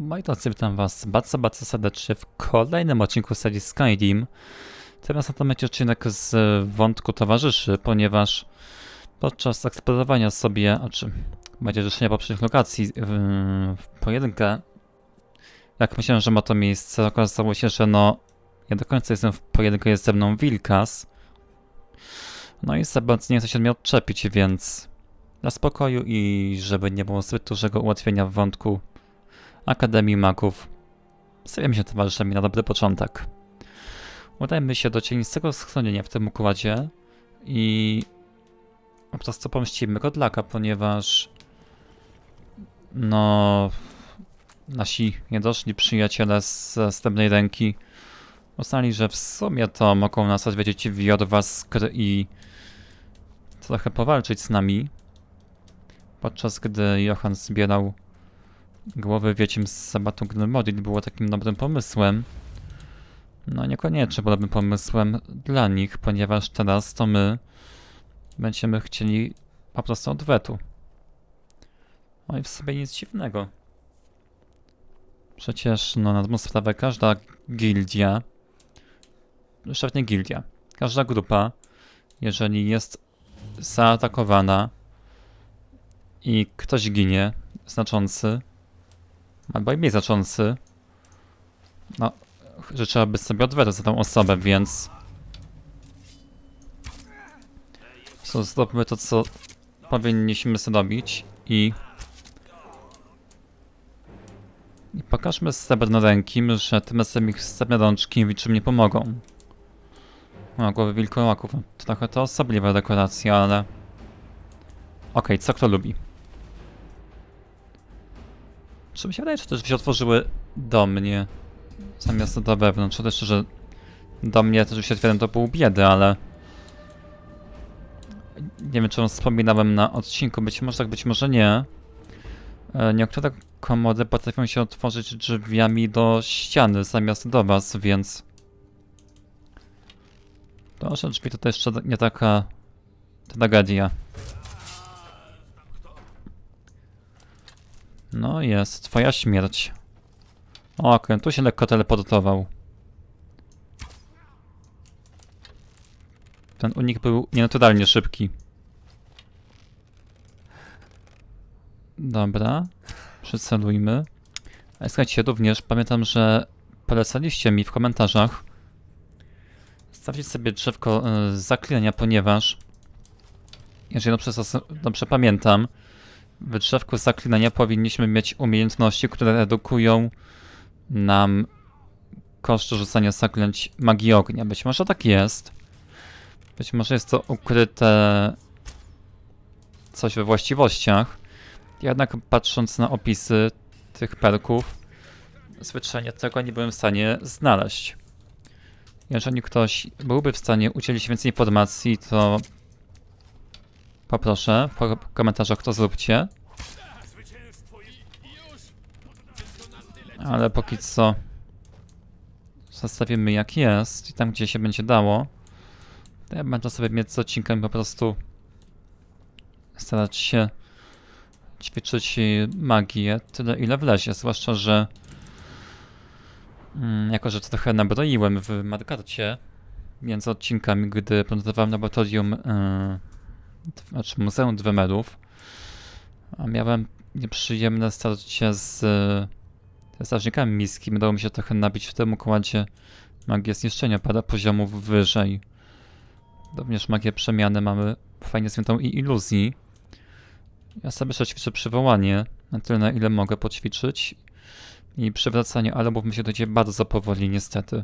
Moi drodzy, witam was bardzo, bardzo serdecznie w kolejnym odcinku serii Skyrim. Teraz na to będzie odcinek z wątku towarzyszy, ponieważ podczas eksplorowania sobie, a czy będzie rzeszenia poprzednich lokacji w, w pojedynkę, jak myślałem, że ma to miejsce, okazało się, że no nie do końca jestem w pojedynku, jest ze mną Wilkas. No i Sebastian nie chce się od mnie odczepić, więc dla spokoju i żeby nie było zbyt dużego ułatwienia w wątku Akademii Magów. Stawiamy się towarzyszami na dobry początek. Udajmy się do cienistego schronienia w tym układzie i po prostu pomścimy Godlaka, ponieważ no nasi niedoszli przyjaciele z następnej ręki uznali, że w sumie to mogą nas odwiedzić w Jodwaskr i trochę powalczyć z nami, podczas gdy Johan zbierał głowy wieciem z sabatu Gnomodil było takim dobrym pomysłem. No niekoniecznie dobrym pomysłem dla nich, ponieważ teraz to my będziemy chcieli po prostu odwetu. No i w sobie nic dziwnego. Przecież no na dobrą sprawę każda gildia, zresztą nie gildia, każda grupa, jeżeli jest zaatakowana i ktoś ginie znaczący, albo i mniej znaczący, no, życzyłaby sobie odwetu za tą osobę, więc co, zróbmy to, co powinniśmy sobie robić i i pokażmy srebrnorękim, że tym razem ich srebrne rączki niczym nie pomogą. O, głowy wilkołaków. Trochę to osobliwa dekoracja, ale... Okej, co kto lubi? Czy mi się wydaje, że też się otworzyły do mnie zamiast do wewnątrz. To też, że do mnie też się otwieram to pół biedy, ale nie wiem, czy wspominałem na odcinku. Być może tak, być może nie. E, Niektóre komody potrafią się otworzyć drzwiami do ściany zamiast do was, więc to, że drzwi to też jeszcze nie taka tragedia. No jest, twoja śmierć. O, Okej, tu się lekko teleportował. Ten unik był nienaturalnie szybki. Dobra, przycelujmy. A słuchajcie, również pamiętam, że polecaliście mi w komentarzach stawić sobie drzewko y, zaklinania, ponieważ jeżeli dobrze, dobrze pamiętam, w drzewku zaklinania powinniśmy mieć umiejętności, które redukują nam koszt rzucania zaklęć magii ognia. Być może tak jest. Być może jest to ukryte coś we właściwościach. Jednak patrząc na opisy tych perków, zwyczajnie tego nie byłem w stanie znaleźć. Jeżeli ktoś byłby w stanie udzielić więcej informacji, to poproszę w komentarzach to zróbcie. Ale póki co zostawimy jak jest i tam gdzie się będzie dało. To ja będę sobie mieć z odcinkami po prostu starać się ćwiczyć magię tyle ile wlezie, zwłaszcza, że mm, jako, że trochę nabroiłem w Markarcie między odcinkami, gdy planowałem laboratorium yy, znaczy Muzeum Dwemerów, a miałem nieprzyjemne starcie z strażnikami miejskimi. Udało mi się trochę nabić w tym układzie magię zniszczenia parę poziomów wyżej. Również magię przemiany mamy fajnie zwiniętą i iluzji. Ja sobie jeszcze ćwiczę przywołanie, na tyle na ile mogę poćwiczyć. I przywracanie, ale mówmy się, to idzie bardzo powoli niestety.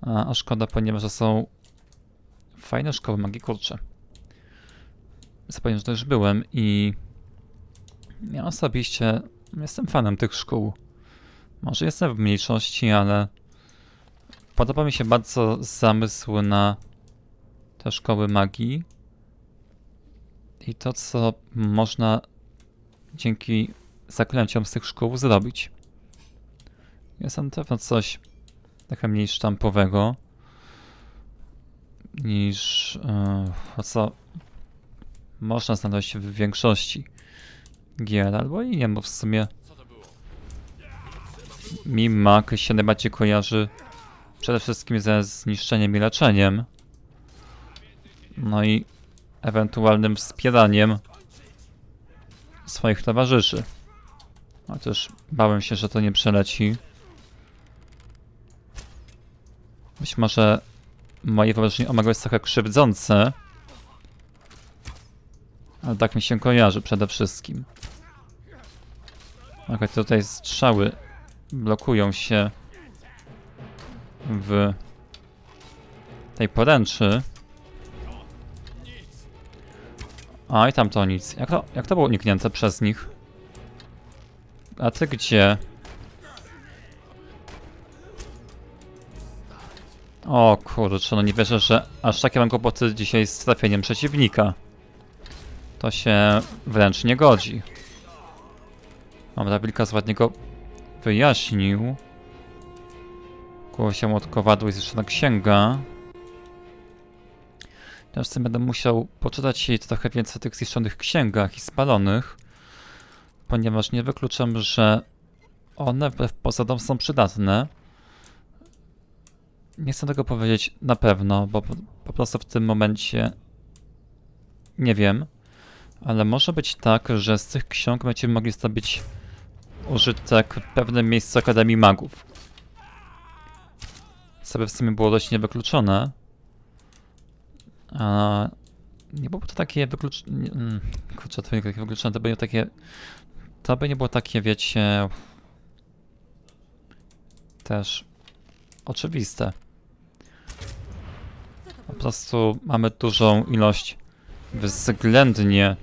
A, a szkoda, ponieważ to są fajne szkoły magii, kurcze. Zapomniałem, że już byłem i ja osobiście jestem fanem tych szkół. Może jestem w mniejszości, ale podoba mi się bardzo zamysł na te szkoły magii i to, co można dzięki zaklęciom z tych szkół zrobić. Jest na pewno coś trochę mniej sztampowego niż yy, co można znaleźć w większości gier, albo i nie, bo w sumie mi mak się najbardziej kojarzy przede wszystkim ze zniszczeniem i leczeniem. No i ewentualnym wspieraniem swoich towarzyszy. Chociaż bałem się, że to nie przeleci. Być może moje wyobrażenie o magu jest trochę krzywdzące. Ale tak mi się kojarzy przede wszystkim. Okej, tutaj strzały blokują się w tej poręczy. A i tam to nic. Jak to, jak to było uniknięte przez nich? A ty gdzie? O kurczę, no nie wierzę, że aż takie mam kłopoty dzisiaj z trafieniem przeciwnika. To się wręcz nie godzi. Dobra, wilka z ładniego wyjaśnił. Koło się od kowadła jest jeszcze na księga. Teraz będę musiał poczytać jej trochę więcej o tych zniszczonych księgach i spalonych, ponieważ nie wykluczam, że one wbrew posadom są przydatne. Nie chcę tego powiedzieć na pewno, bo po, po prostu w tym momencie nie wiem, ale może być tak, że z tych ksiąg będziemy mogli zdobyć użytek w pewnym miejscu Akademii Magów. By w sumie było dość niewykluczone. A nie byłoby to takie wykluczone. Kurczę, to nie takie wykluczone, to by nie takie. To by nie było takie, wiecie. Też oczywiste. Po prostu mamy dużą ilość względnie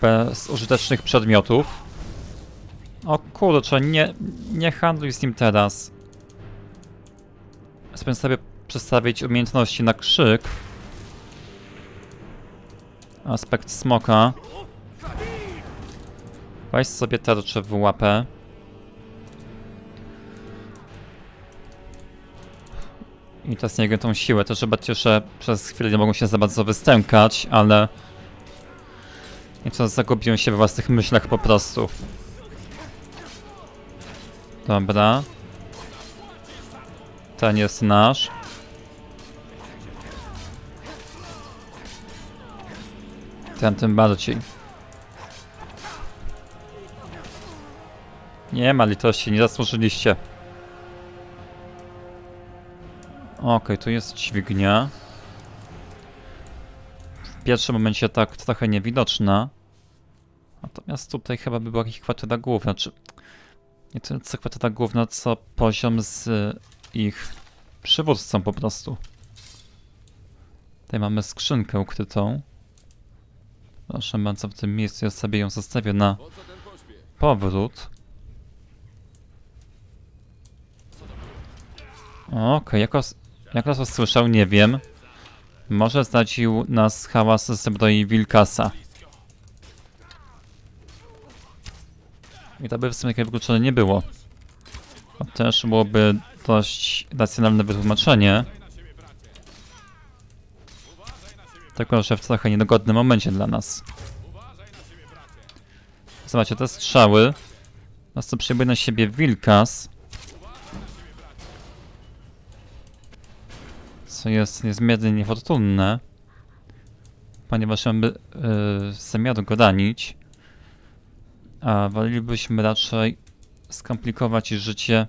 bezużytecznych przedmiotów. O kurczę, nie, nie handluj z nim teraz. Spróbuję sobie przestawić umiejętności na krzyk. Aspekt smoka. Weź sobie tarczę w łapę. I teraz nie wiem tą siłę, to że że przez chwilę nie mogą się za bardzo wystękać, ale... Nieco zagubiłem się we własnych myślach po prostu. Dobra. Ten jest nasz. Ten tym bardziej. Nie ma litości, nie zasłużyliście. Okej, tu jest dźwignia. W pierwszym momencie tak trochę niewidoczna. Natomiast tutaj chyba by była jakaś kwatyra główna, czy... Nie tyle co kwatyra główna, co poziom z ich przywódcą po prostu. Tutaj mamy skrzynkę ukrytą. Proszę bardzo, w tym miejscu ja sobie ją zostawię na powrót. Okej, okay, jako, jak raz słyszał, nie wiem. Może zdradził nas hałas ze zbroi Wilkasa. I to by w sumie wykluczone nie było. To też byłoby dość racjonalne wytłumaczenie. Tylko, że w trochę niedogodnym momencie dla nas. Zobaczcie, te strzały. Nas to przyjmuje na siebie Wilkas. Co jest niezmiernie niefortunne. Ponieważ mamy yy, zamiar go ranić. A wolelibyśmy raczej skomplikować życie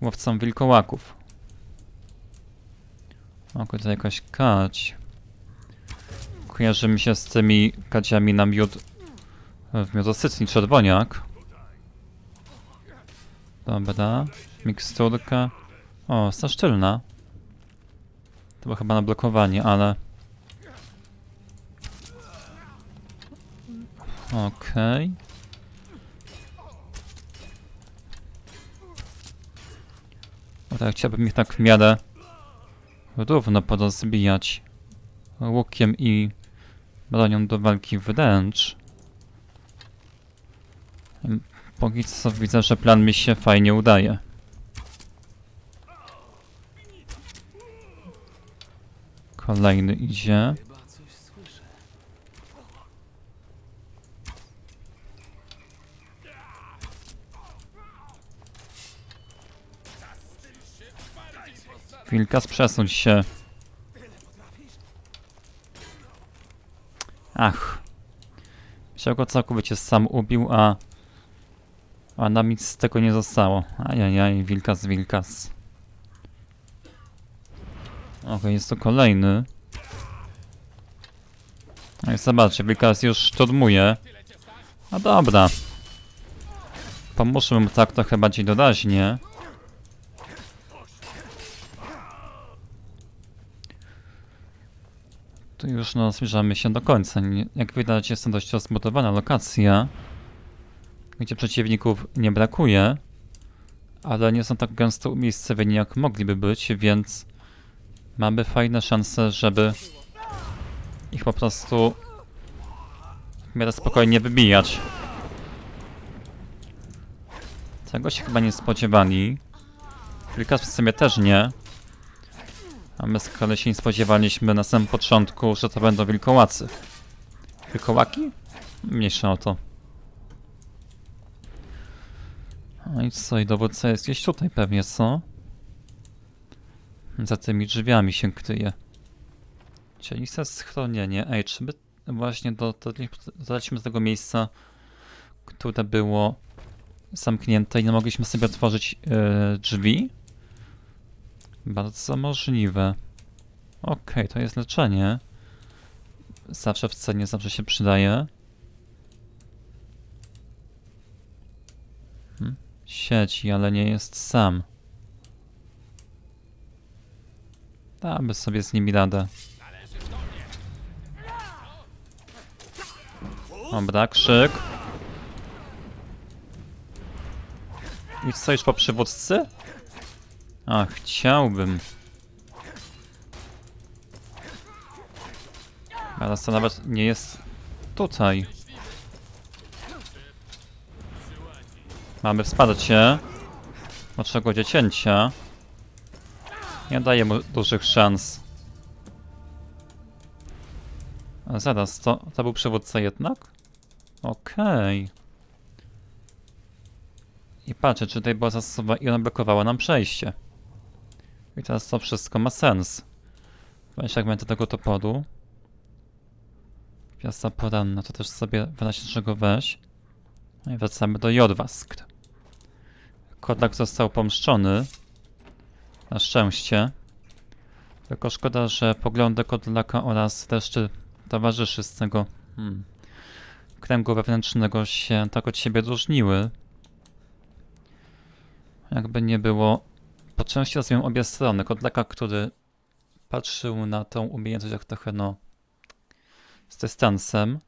łowcom wilkołaków. O, tutaj jakaś kać. Kojarzy mi się z tymi kadziami na miód w miodosytni czerwoniak. Dobra, miksturka. O, zaszczylna. To chyba na blokowanie, ale... Okej. Okay. Bo tak chciałbym ich tak w miarę równo porozbijać łukiem i bronią do walki wręcz. Póki co widzę, że plan mi się fajnie udaje. Kolejny idzie. Wilkas, przesuń się. Ach. Myślałem, całkowicie sam ubił, a... A nam nic z tego nie zostało. Ajajaj, Wilkas, Wilkas. Okej, jest to kolejny. No i zobaczcie, Wilkas już szturmuje. No dobra. Pomóżmy mu tak trochę bardziej doraźnie. Tu już no, zbliżamy się do końca. Jak widać jest to dość rozbudowana lokacja, gdzie przeciwników nie brakuje, ale nie są tak gęsto umiejscowieni jak mogliby być, więc mamy fajne szanse, żeby ich po prostu w miarę spokojnie wybijać. Tego się chyba nie spodziewali. Wilkas w sumie też nie. A my z kolei się nie spodziewaliśmy na samym początku, że to będą wilkołacy. Wilkołaki? Mniejsza o to. No i co, i dowódca jest gdzieś tutaj pewnie, co? Za tymi drzwiami się kryje. Czyli schronienie. Ej, czy my właśnie do, do, dotarliśmy do tego miejsca, które było zamknięte i nie mogliśmy sobie otworzyć e, drzwi? Bardzo możliwe. Okej, to jest leczenie. Zawsze w cenie, zawsze się przydaje. Hmm? Siedzi, ale nie jest sam. Damy sobie z nimi radę. Dobra, krzyk. I co, już po przywódcy? A, chciałbym. Ale to nawet nie jest tutaj. Mamy wsparcie. Naszego dziecięcia. Nie daje mu dużych szans. Zaraz, to, to był przywódca jednak? Okej. I patrzę, czy tutaj była zastosowa i ona blokowała nam przejście. I teraz to wszystko ma sens. Weź fragmenty tego toporu. Gwiazda poranna, to też sobie w razie czego weź. No i wracamy do Jorwask. Kodlak został pomszczony. Na szczęście. Tylko szkoda, że poglądy Kodlaka oraz reszty towarzyszy z tego hmm, kręgu wewnętrznego się tak od siebie różniły. Jakby nie było, po części rozumiem obie strony. Kodlaka, który patrzył na tą umiejętność jak trochę no z dystansem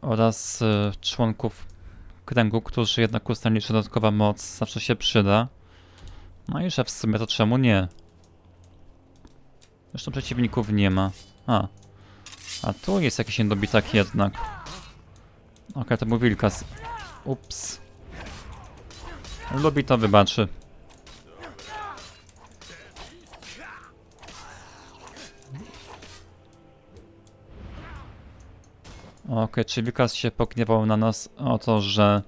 oraz y, członków kręgu, którzy jednak uznali, że dodatkowa moc zawsze się przyda. No i że w sumie to czemu nie? Zresztą przeciwników nie ma. A. A tu jest jakiś niedobitak jednak. Okej, to był Wilkas. Ups. Lubi to wybaczy. Okej, czyli Wilkas się pogniewał na nas o to, że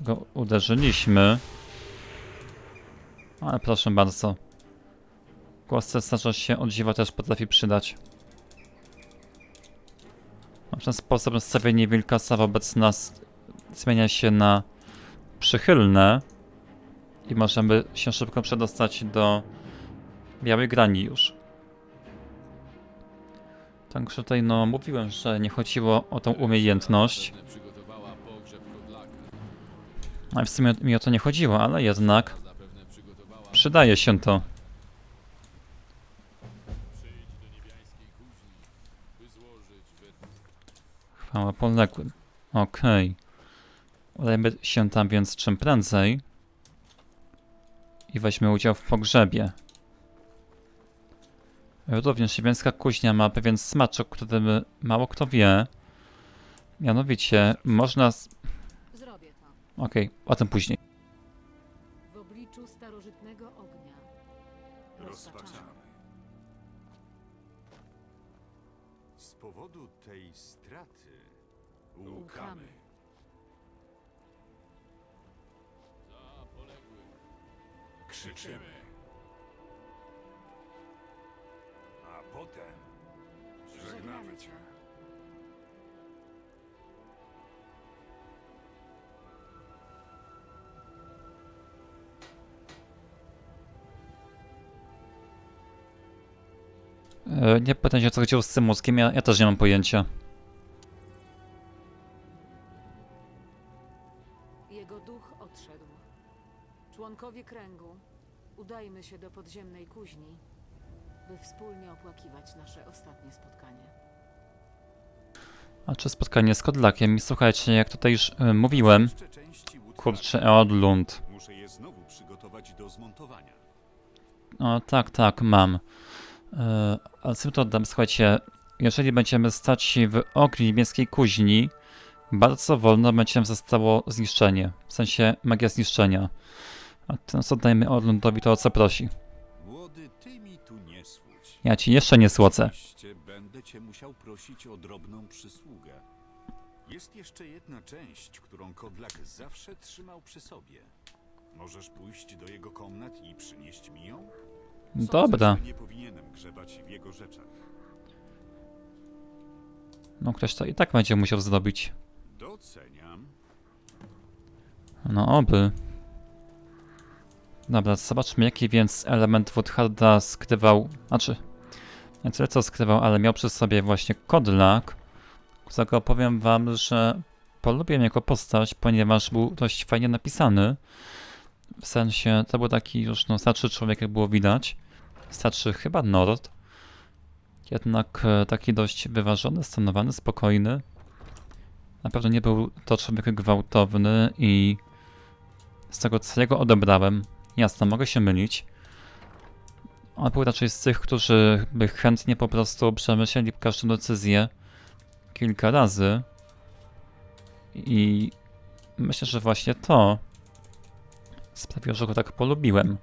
go uderzyliśmy. Ale proszę bardzo. Głos cesarza się od też potrafi przydać. W ten sposób nastawienie Wilkasa wobec nas zmienia się na przychylne i możemy się szybko przedostać do białej grani już. Także tutaj no mówiłem, że nie chodziło o tą umiejętność. Kodlaka. A w sumie mi o to nie chodziło, ale jednak przydaje się to. Chwała poległym. Okej. Udajmy się tam więc czym prędzej. I weźmy udział w pogrzebie. Również niebiańska kuźnia ma pewien smaczek, o którym mało kto wie. Mianowicie można... z- Zrobię to. Okej, o tym później. Wiecznego Ognia. Rozpaczamy. Z powodu tej straty łkamy. Za. Krzyczymy. A potem żegnamy cię. Nie pytam się, co chodziło z tym mózgiem, ja, ja też nie mam pojęcia. Jego duch odszedł. Członkowie kręgu, udajmy się do podziemnej kuźni, by wspólnie opłakiwać nasze ostatnie spotkanie. A czy spotkanie z Kodlakiem? I słuchajcie, jak tutaj już e, mówiłem, jeszcze części Woodfalla. kurczę, Eodlund. Muszę je znowu przygotować do zmontowania. O, tak, tak, mam. E, ale co to dam? Słuchajcie, jeżeli będziemy stać w ogniu niebieskiej kuźni, bardzo wolno będzie nam zostało zniszczenie. W sensie magia zniszczenia. A teraz oddajmy Orlundowi to, o co prosi. Młody, ty mi tu nie słudź. Ja ci jeszcze nie słodzę. Oczywiście będę cię musiał prosić o drobną przysługę. Jest jeszcze jedna część, którą Kodlak zawsze trzymał przy sobie. Możesz pójść do jego komnat i przynieść mi ją? Sądzę, Dobra. Nie powinienem grzebać w jego rzeczach. No ktoś to i tak będzie musiał zrobić. Doceniam. No oby. Dobra, zobaczmy jaki więc element Woodharda skrywał, znaczy nie tyle co skrywał, ale miał przy sobie właśnie Kodlak, którego powiem wam, że polubiłem jako postać, ponieważ był dość fajnie napisany. W sensie, to był taki już no, starszy człowiek, jak było widać. Starszy chyba Nord. Jednak e, taki dość wyważony, stanowany, spokojny. Na pewno nie był to człowiek gwałtowny i z tego co ja go odebrałem, jasno, mogę się mylić. On był raczej z tych, którzy by chętnie po prostu przemyśleli każdą decyzję kilka razy. I myślę, że właśnie to sprawiło, że go tak polubiłem.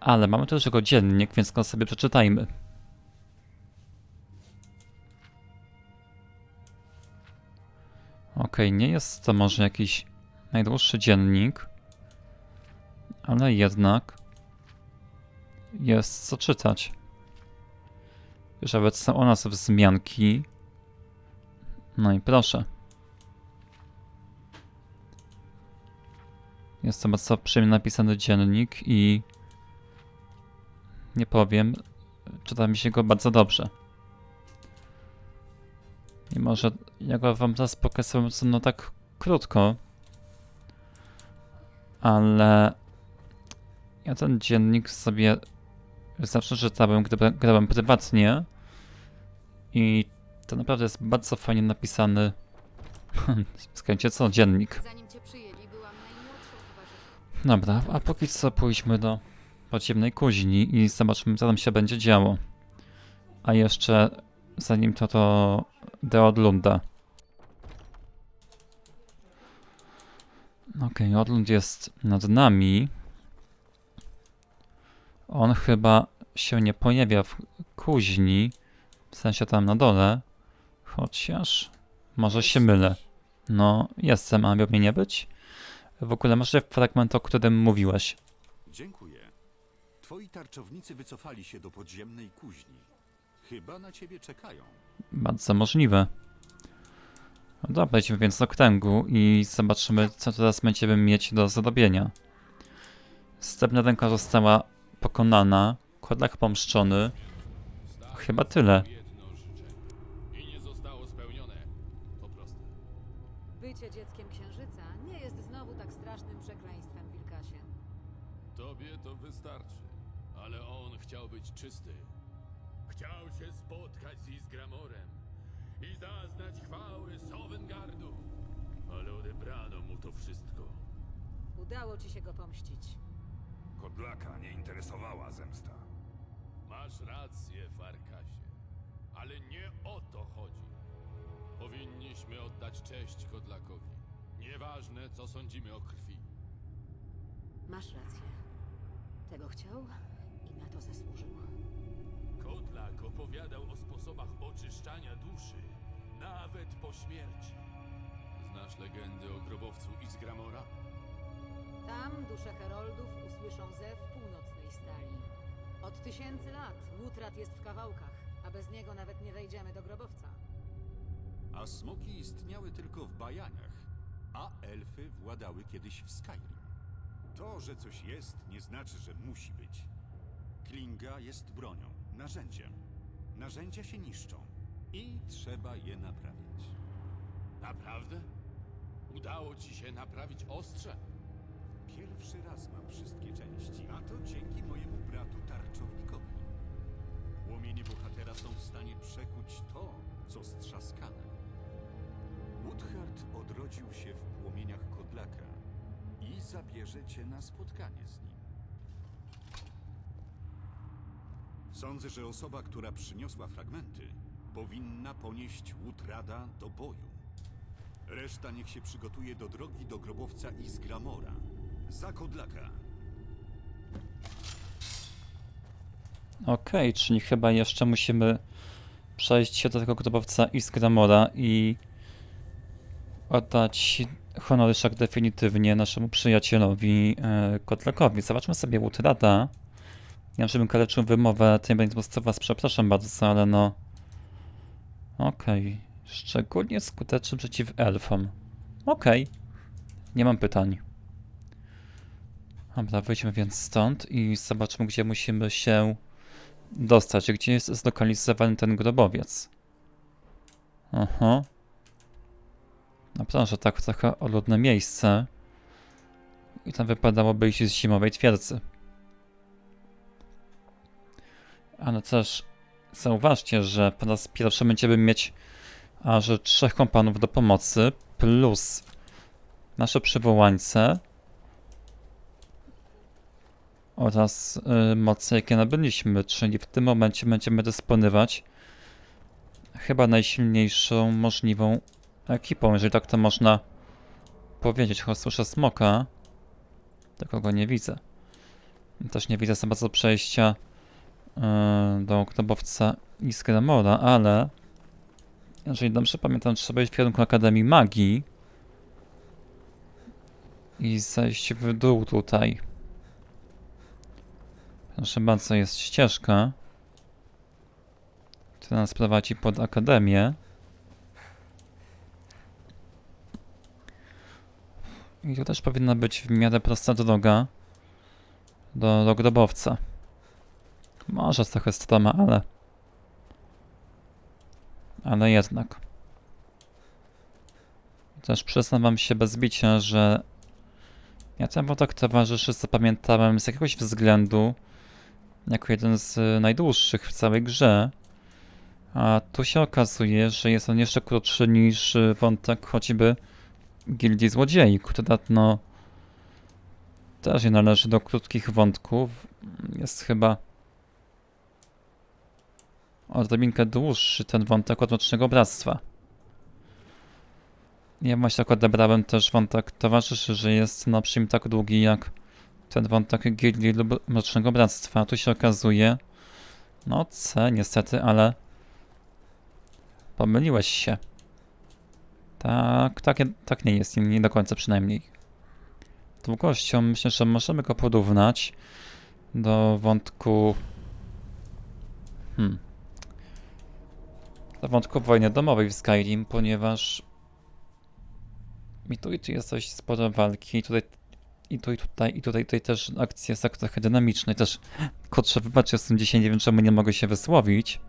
Ale mamy też jego dziennik, więc go sobie przeczytajmy. Okej, nie jest to może jakiś najdłuższy dziennik, ale jednak jest co czytać. Już nawet są o nas wzmianki. No i proszę. Jest to bardzo przyjemnie napisany dziennik i nie powiem, czyta mi się go bardzo dobrze. Mimo, że ja go wam teraz pokazałem no tak krótko, ale ja ten dziennik sobie zawsze czytałem, gdy grałem prywatnie i to naprawdę jest bardzo fajnie napisany Skądcie co, dziennik. Dobra, a póki co pójdźmy do podziemnej kuźni i zobaczmy, co tam się będzie działo. A jeszcze, zanim to, to Deodlunda. Okej, Odlund jest nad nami. On chyba się nie pojawia w kuźni, w sensie tam na dole, chociaż może się mylę. No, jestem, a miał mnie nie być? W ogóle masz fragment, o którym mówiłeś. Dziękuję. Twoi tarczownicy wycofali się do podziemnej kuźni. Chyba na ciebie czekają. Bardzo możliwe. No dobra, idźmy więc do kręgu i zobaczymy, co teraz będziemy mieć do zrobienia. Stepna ręka została pokonana, kodlak pomszczony. Chyba tyle. Kodlaka nie interesowała zemsta. Masz rację, Farkasie. Ale nie o to chodzi. Powinniśmy oddać cześć Kodlakowi. Nieważne, co sądzimy o krwi. Masz rację. Tego chciał i na to zasłużył. Kodlak opowiadał o sposobach oczyszczania duszy, nawet po śmierci. Znasz legendy o grobowcu Isgramora? Tam dusze heroldów usłyszą zew północnej stali. Od tysięcy lat łutrat jest w kawałkach, a bez niego nawet nie wejdziemy do grobowca. A smoki istniały tylko w bajaniach, a elfy władały kiedyś w Skyrim. To, że coś jest, nie znaczy, że musi być. Klinga jest bronią, narzędziem. Narzędzia się niszczą i trzeba je naprawiać. Naprawdę? Udało ci się naprawić ostrze? Pierwszy raz mam wszystkie części, a to dzięki mojemu bratu tarczownikowi. Płomienie bohatera są w stanie przekuć to, co strzaskane. Woodhart odrodził się w płomieniach Kodlaka i zabierze cię na spotkanie z nim. Sądzę, że osoba, która przyniosła fragmenty, powinna ponieść Woodrada do boju. Reszta niech się przygotuje do drogi do grobowca Izgramora. Za Kodlaka. Okej, czyli chyba jeszcze musimy przejść się do tego grobowca Isgramora i oddać honoryszak definitywnie naszemu przyjacielowi e, Kotlakowi. Zobaczmy sobie. Nie wiem, żebym kaleczył wymowę tej was przepraszam bardzo, ale no... Okej. Szczególnie skuteczny przeciw elfom. Okej. Nie mam pytań. Dobra, wyjdźmy więc stąd i zobaczmy, gdzie musimy się dostać, gdzie jest zlokalizowany ten grobowiec. Aha. Naprawdę, tak trochę oludne miejsce. I tam wypadałoby iść z zimowej twierdzy. Ale też zauważcie, że po raz pierwszy będziemy mieć aż trzech kompanów do pomocy, plus nasze przywołańce oraz y, moce, jakie nabyliśmy, czyli w tym momencie będziemy dysponować chyba najsilniejszą możliwą ekipą, jeżeli tak to można powiedzieć. Choć słyszę smoka, tylko go nie widzę. Też nie widzę za przejścia y, do grobowca Iskramora, ale jeżeli dobrze pamiętam, trzeba iść w kierunku Akademii Magii i zejść w dół tutaj. Proszę bardzo, jest ścieżka, która nas prowadzi pod akademię. I tu też powinna być w miarę prosta droga do, do grobowca. Może trochę stroma, ale... Ale jednak. Też przyznam wam się bez bicia, że ja ten wątek towarzyszy zapamiętałem z jakiegoś względu jako jeden z najdłuższych w całej grze. A tu się okazuje, że jest on jeszcze krótszy niż y, wątek choćby Gildii Złodziei, która no też nie należy do krótkich wątków. Jest chyba odrobinkę dłuższy ten wątek Odrocznego Bractwa. Ja właśnie tak odebrałem też wątek towarzyszy, że jest na przykład tak długi jak ten wątek Gildii lub Mrocznego Bractwa. Tu się okazuje, no C niestety, ale pomyliłeś się. Tak, tak, tak nie jest, nie, do końca przynajmniej. Długością myślę, że możemy go porównać do wątku... Hmm. Do wątku wojny domowej w Skyrim, ponieważ i tu jest dość sporo walki, tutaj i tu i tutaj, i tutaj, tutaj też akcja jest tak trochę dynamiczna i też, kurczę, wybaczcie, jestem dzisiaj, nie wiem czemu nie mogę się wysłowić.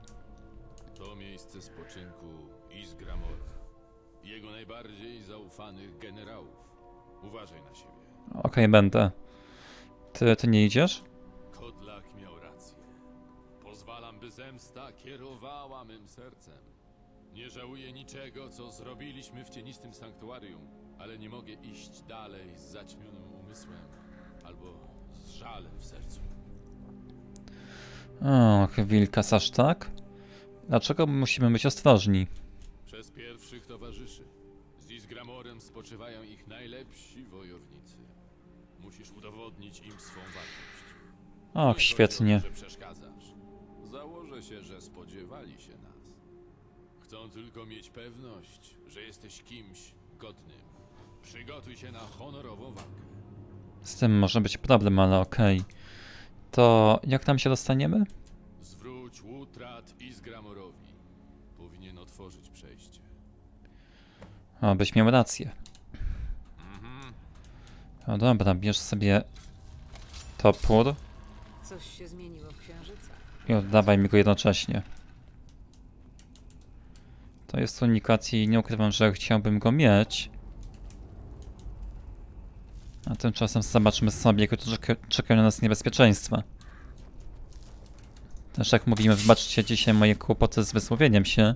To miejsce spoczynku Izgramora. Jego najbardziej zaufanych generałów. Uważaj na siebie. Okej, będę. Ty, ty nie idziesz? Kodlak miał rację. Pozwalam, by zemsta kierowała mym sercem. Nie żałuję niczego, co zrobiliśmy w cienistym sanktuarium, ale nie mogę iść dalej z zaćmionym umysłem albo z żalem w sercu. Och, wilkas aż tak? Dlaczego musimy być ostrożni? Przez pierwszych towarzyszy. Z Izgramorem spoczywają ich najlepsi wojownicy. Musisz udowodnić im swą wartość. Nie Och, świetnie. że przeszkadzasz. Założę się, że spodziewali się nas. Chcą tylko mieć pewność, że jesteś kimś godnym. Przygotuj się na honorową walkę. Z tym może być problem, ale okej. To jak tam się dostaniemy? Zwróć Łutrat Izgramorowi. Powinien otworzyć przejście. O, byś miał rację. No dobra, bierz sobie topór Coś się zmieniło w księżycach. i oddawaj mi go jednocześnie. To jest unikat i nie ukrywam, że chciałbym go mieć. A tymczasem zobaczmy sobie, tu czeka- czekają na nas niebezpieczeństwa. Też jak mówimy, wybaczcie dzisiaj moje kłopoty z wysłowieniem się.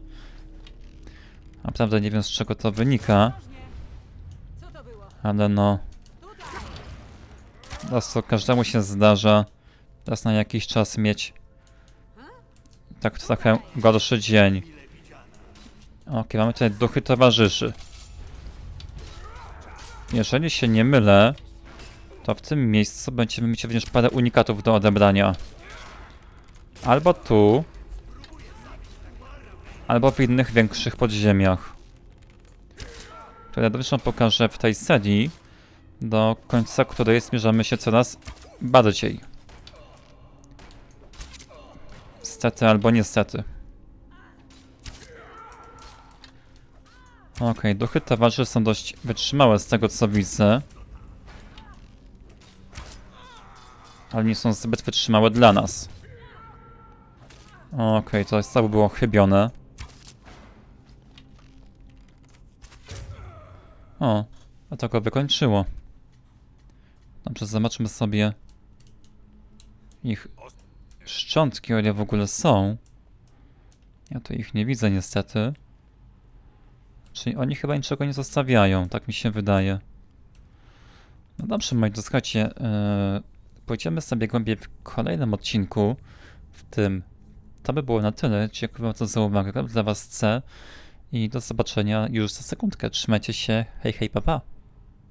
Naprawdę nie wiem z czego to wynika, to ale no... Po prostu każdemu się zdarza raz na jakiś czas mieć tak trochę gorszy dzień. Ok, mamy tutaj duchy towarzyszy. Jeżeli się nie mylę, to w tym miejscu będziemy mieć również parę unikatów do odebrania. Albo tu, albo w innych większych podziemiach. Które zresztą pokażę w tej serii, do końca której zmierzamy się coraz bardziej. Stety albo niestety. Okej, duchy towarzyszy są dość wytrzymałe z tego co widzę. Ale nie są zbyt wytrzymałe dla nas. Okej, to znowu było chybione. O, a to go wykończyło. Dobrze, zobaczmy sobie ich szczątki, o ile w ogóle są. Ja tu ich nie widzę niestety. Czyli oni chyba niczego nie zostawiają, tak mi się wydaje. No dobrze, moi drodzy, słuchajcie, yy, pójdziemy sobie głębiej w kolejnym odcinku, w tym to by było na tyle. Dziękuję bardzo za uwagę. Dla Was C i do zobaczenia już za sekundkę. Trzymajcie się. Hej, hej, pa, pa.